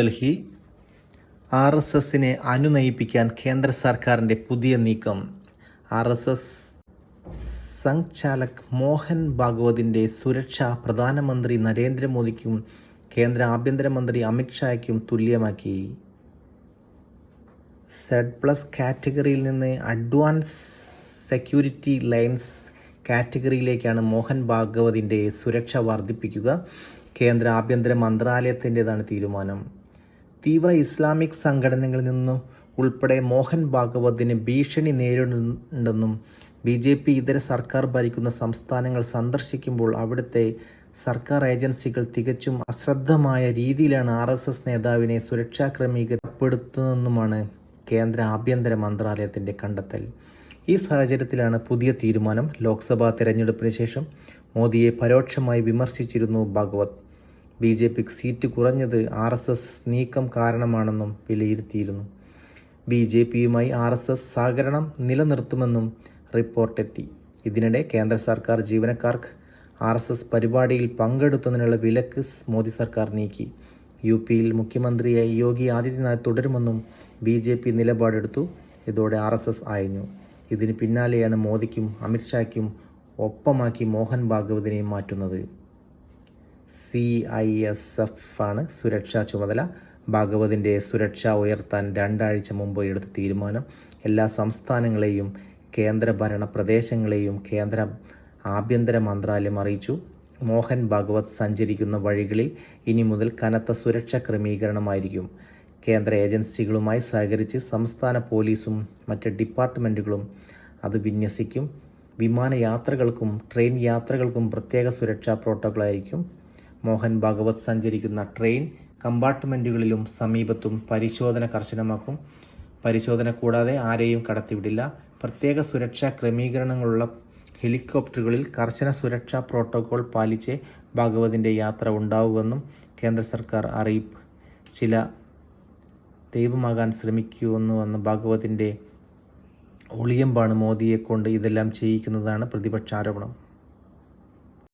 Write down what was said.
Delhi R S എസിനെ അനുനയിപ്പിക്കാൻ കേന്ദ്ര സർക്കാരിന്റെ പുതിയ നീക്കം. ആർ എസ് എസ് സംഘ്ചാലക് മോഹൻ ഭാഗവതിന്റെ സുരക്ഷ പ്രധാനമന്ത്രി നരേന്ദ്രമോദിക്കും കേന്ദ്ര ആഭ്യന്തരമന്ത്രി അമിത്ഷായ്ക്കും തുല്യമാക്കി. സെഡ് പ്ലസ് കാറ്റഗറിയിൽ നിന്ന് അഡ്വാൻസ് സെക്യൂരിറ്റി ലൈൻസ് കാറ്റഗറിയിലേക്കാണ് മോഹൻ ഭാഗവതിന്റെ സുരക്ഷ വർദ്ധിപ്പിക്കുക. കേന്ദ്ര ആഭ്യന്തര മന്ത്രാലയത്തിന്റെതാണ് തീരുമാനം. തീവ്ര ഇസ്ലാമിക് സംഘടനകളിൽ നിന്നും ഉൾപ്പെടെ മോഹൻ ഭാഗവതിന് ഭീഷണി നേരിടുന്നുണ്ടെന്നും ബി ജെ പി ഇതര സർക്കാർ ഭരിക്കുന്ന സംസ്ഥാനങ്ങൾ സന്ദർശിക്കുമ്പോൾ അവിടുത്തെ സർക്കാർ ഏജൻസികൾ തികച്ചും അശ്രദ്ധമായ രീതിയിലാണ് ആർ എസ് എസ് നേതാവിനെ സുരക്ഷാ ക്രമീകരണപ്പെടുത്തുന്നതെന്നുമാണ് കേന്ദ്ര ആഭ്യന്തര മന്ത്രാലയത്തിന്റെ കണ്ടെത്തൽ. ഈ സാഹചര്യത്തിലാണ് പുതിയ തീരുമാനം ലോക്സഭാ തെരഞ്ഞെടുപ്പിന് ശേഷം മോദിയെ പരോക്ഷമായി വിമർശിച്ചിരുന്നു ഭാഗവത്. ബി ജെ പിക്ക് സീറ്റ് കുറഞ്ഞത് ആർ എസ് എസ് നീക്കം കാരണമാണെന്നും വിലയിരുത്തിയിരുന്നു. ബി ജെ പിയുമായി ആർ എസ് എസ് സഹകരണം നിലനിർത്തുമെന്നും റിപ്പോർട്ടെത്തി. ഇതിനിടെ കേന്ദ്ര സർക്കാർ ജീവനക്കാർക്ക് ആർ എസ് എസ് പരിപാടിയിൽ പങ്കെടുത്തതിനുള്ള വിലക്ക് മോദി സർക്കാർ നീക്കി. യു പിയിൽ മുഖ്യമന്ത്രിയായി യോഗി ആദിത്യനാഥ് തുടരുമെന്നും ബി ജെ പി നിലപാടെടുത്തു. ഇതോടെ ആർ എസ് എസ് അയഞ്ഞു. ഇതിന് പിന്നാലെയാണ് മോദിക്കും അമിത്ഷായ്ക്കും ഒപ്പമാക്കി മോഹൻ ഭാഗവതിനെയും മാറ്റുന്നത്. സി ഐ എസ് എഫ് ആണ് സുരക്ഷാ ചുമതല. ഭാഗവതിന്റെ സുരക്ഷ ഉയർത്താൻ രണ്ടാഴ്ച മുമ്പ് എടുത്ത തീരുമാനം. എല്ലാ സംസ്ഥാനങ്ങളെയും കേന്ദ്രഭരണ പ്രദേശങ്ങളെയും കേന്ദ്ര ആഭ്യന്തര മന്ത്രാലയം അറിയിച്ചു. മോഹൻ ഭാഗവത് സഞ്ചരിക്കുന്ന വഴികളിൽ ഇനി മുതൽ കനത്ത സുരക്ഷ ക്രമീകരണമായിരിക്കും. കേന്ദ്ര ഏജൻസികളുമായി സഹകരിച്ച് സംസ്ഥാന പോലീസും മറ്റ് ഡിപ്പാർട്ട്മെന്റുകളും അത് വിന്യസിക്കും. വിമാനയാത്രകൾക്കും ട്രെയിൻ യാത്രകൾക്കും പ്രത്യേക സുരക്ഷാ പ്രോട്ടോക്കോളായിരിക്കും. മോഹൻ ഭാഗവത് സഞ്ചരിക്കുന്ന ട്രെയിൻ കമ്പാർട്ട്മെന്റുകളിലും സമീപത്തും പരിശോധന കർശനമാക്കും. പരിശോധന കൂടാതെ ആരെയും കടത്തിവിടില്ല. പ്രത്യേക സുരക്ഷാ ക്രമീകരണങ്ങളുള്ള ഹെലികോപ്റ്ററുകളിൽ കർശന സുരക്ഷാ പ്രോട്ടോകോൾ പാലിച്ച് ഭാഗവതിന്റെ യാത്ര ഉണ്ടാവുമെന്നും കേന്ദ്ര സർക്കാർ അറിയിപ്പ്. ചില ദൈവമാകാൻ ശ്രമിക്കുമെന്നുവെന്ന് ഭാഗവതിന്റെ ഒളിയമ്പാണ് മോദിയെ കൊണ്ട് ഇതെല്ലാം ചെയ്യിക്കുന്നതാണ് പ്രതിപക്ഷ ആരോപണം.